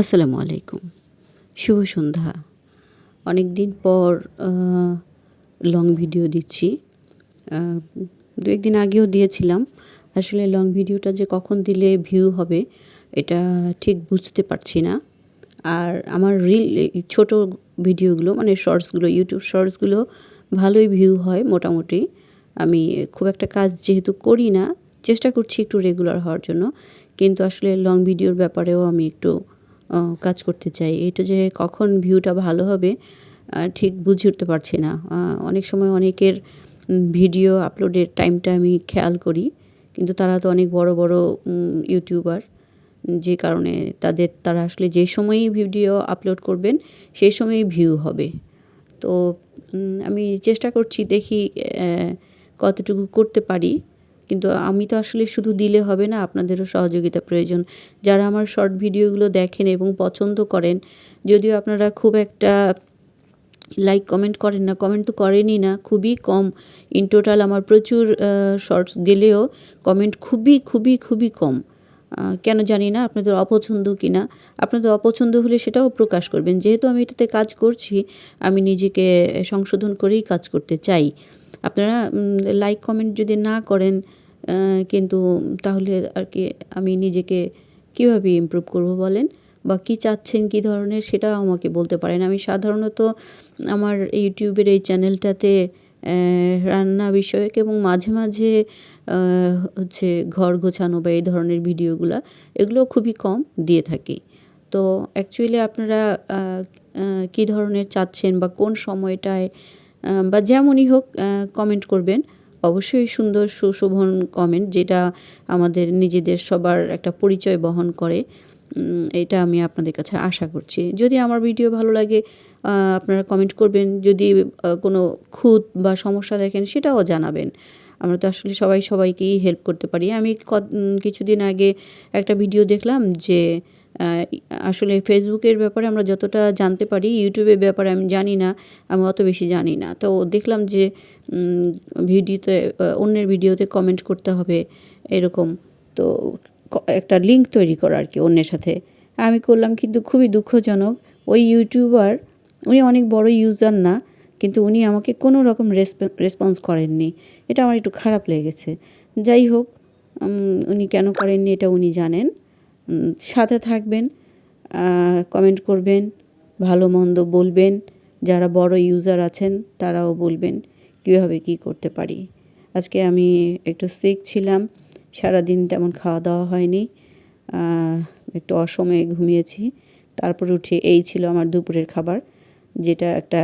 আসসালামু আলাইকুম। শুভ সন্ধ্যা। অনেক দিন পর লং ভিডিও দিচ্ছি। দু একদিন আগেও দিয়েছিলাম। আসলে লং ভিডিওটা যে কখন দিলে ভিউ হবে, এটা ঠিক বুঝতে পারছি না। আর আমার রিল ছোট ভিডিওগুলো মানে শর্টসগুলো ইউটিউব শর্টসগুলো ভালোই ভিউ হয় মোটামুটি। আমি খুব একটা কাজ যেহেতু করি না, চেষ্টা করছি একটু রেগুলার হওয়ার জন্য। কিন্তু আসলে লং ভিডিওর ব্যাপারেও আমি একটু কাজ করতে চাই। এটা যে কখন ভিউটা ভালো হবে ঠিক বুঝে উঠতে পারছি না। অনেক সময় অনেকের ভিডিও আপলোডের টাইমটা আমি খেয়াল করি, কিন্তু তারা তো অনেক বড় বড় ইউটিউবার যে কারণে তাদের, তারা আসলে যে সময়ই ভিডিও আপলোড করবেন, সেই সময়ই ভিউ হবে। তো আমি চেষ্টা করছি দেখি কতটুকু করতে পারি। কিন্তু আমি তো আসলে শুধু দিলে হবে না, আপনাদেরও সহযোগিতা প্রয়োজন। যারা আমার শর্ট ভিডিওগুলো দেখেন এবং পছন্দ করেন, যদিও আপনারা খুব একটা লাইক কমেন্ট করেন না কমেন্ট তো করেনই না, খুবই কম। ইন টোটাল আমার প্রচুর শর্টস গেলেও কমেন্ট খুবই খুবই খুবই কম। কেন জানি না, আপনাদের অপছন্দ কি না আপনাদের অপছন্দ হলে সেটাও প্রকাশ করবেন। যেহেতু আমি এটাতে কাজ করছি, আমি নিজেকে সংশোধন করেই কাজ করতে চাই। আপনারা লাইক কমেন্ট যদি না করেন কিন্তু তাহলে আর কি আমি নিজেকে কীভাবে ইমপ্রুভ করব বলেন? বা কী চাচ্ছেন, কী ধরনের, সেটাও আমাকে বলতে পারেন। আমি সাধারণত আমার ইউটিউবের এই চ্যানেলটাতে রান্না বিষয়ক এবং মাঝে মাঝে হচ্ছে ঘর গোছানো বা এই ধরনের ভিডিওগুলা, এগুলো খুবই কম দিয়ে থাকি। তো অ্যাকচুয়ালি আপনারা কী ধরনের চাচ্ছেন বা কোন সময়টায় বা যেমনই হোক কমেন্ট করবেন। অবশ্যই সুন্দর সুশোভন কমেন্ট যেটা আমাদের নিজেদের সবার একটা পরিচয় বহন করে। এটা আমি আপনাদের কাছে আশা করছি। যদি আমার ভিডিও ভালো লাগে আপনারা কমেন্ট করবেন। যদি কোনো খুঁত বা সমস্যা দেখেন, সেটাও জানাবেন। আমরা তো আসলে সবাই সবাইকেই হেল্প করতে পারি। আমি কিছুদিন আগে একটা ভিডিও দেখলাম যে আসলে ফেসবুকের ব্যাপারে আমরা যতটা জানতে পারি ইউটিউবের ব্যাপারে আমি জানি না, আমি অত বেশি জানি না। তো দেখলাম যে ভিডিওতে অন্যের ভিডিওতে কমেন্ট করতে হবে এরকম। তো একটা লিঙ্ক তৈরি করা আর কি অন্যের সাথে। আমি করলাম কিন্তু খুবই দুঃখজনক। ওই ইউটিউবার উনি অনেক বড় ইউজার না কিন্তু উনি আমাকে কোনো রকম রেসপন্স করেননি। এটা আমার একটু খারাপ লেগেছে। যাই হোক উনি কেন করেননি এটা উনি জানেন। সাথে থাকবেন কমেন্ট করবেন, ভালো মন্দ বলবেন। যারা বড় ইউজার আছেন, তারাও বলবেন কীভাবে কী করতে পারি। আজকে আমি একটু সিক ছিলাম, সারাদিন তেমন খাওয়া দাওয়া হয়নি। একটু অসময়ে ঘুমিয়েছি। তারপর উঠে এই ছিল আমার দুপুরের খাবার, যেটা একটা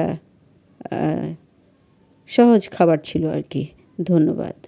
সহজ খাবার ছিল আর কি। ধন্যবাদ।